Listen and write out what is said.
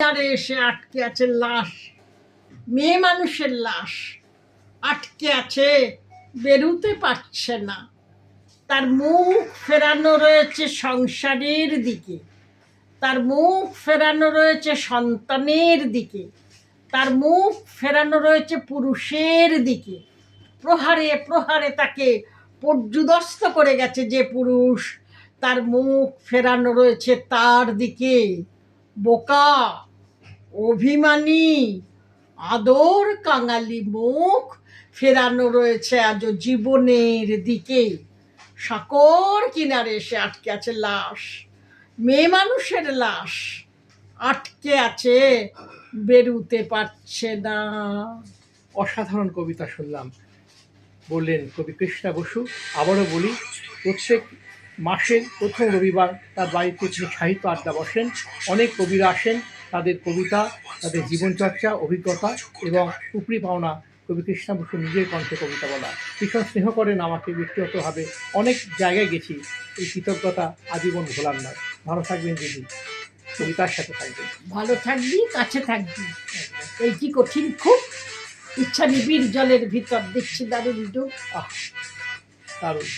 আরে এসে আটকে আছে লাশ। মেয়ে মানুষের লাশ। আটকে আছে, বেরুতে পারছে না। তার মুখ ফেরানো রয়েছে সংসারের দিকে। তার মুখ ফেরানো রয়েছে সন্তানের দিকে। তার মুখ ফেরানো রয়েছে পুরুষের দিকে। প্রহারে প্রহারে তাকে পর্যুদস্ত করে গেছে যে পুরুষ। তার মুখ ফেরানো রয়েছে তার দিকে। বোকা! অভিমানী, আদর কাঙালি মুখ ফেরানো রয়েছে আজ জীবনের দিকে। সাকর কিনারে এসে আটকে আছে লাশ, মেয়ে মানুষের লাশ, আটকে আছে, বেরুতে পারছে না। অসাধারণ কবিতা শুনলাম, বললেন কবি কৃষ্ণা বসু। আবারও বলি, প্রত্যেক মাসের প্রথম রবিবার তার বাড়িতে সাহিত্য আড্ডা বসেন, অনেক কবিরা আসেন তাদের কবিতা তাদের জীবনচর্চা অভিজ্ঞতা এবং উপরি পাওনা কবি কৃষ্ণা বসু নিজের কণ্ঠে কবিতা বলা। ভীষণ স্নেহ করেন আমাকে ব্যক্তিগতভাবে অনেক জায়গায় গেছি। এই কৃতজ্ঞতা আজীবন ভোলার নয়। ভালো থাকবেন দিদি। কবিতার সাথে থাকবেন। ভালো থাকবি কাছে থাকবি। এই কি কঠিন খুব? ইচ্ছা নিবিড় জলের ভিতর দেখছি দারুণ ডুব। আহ দারুণ।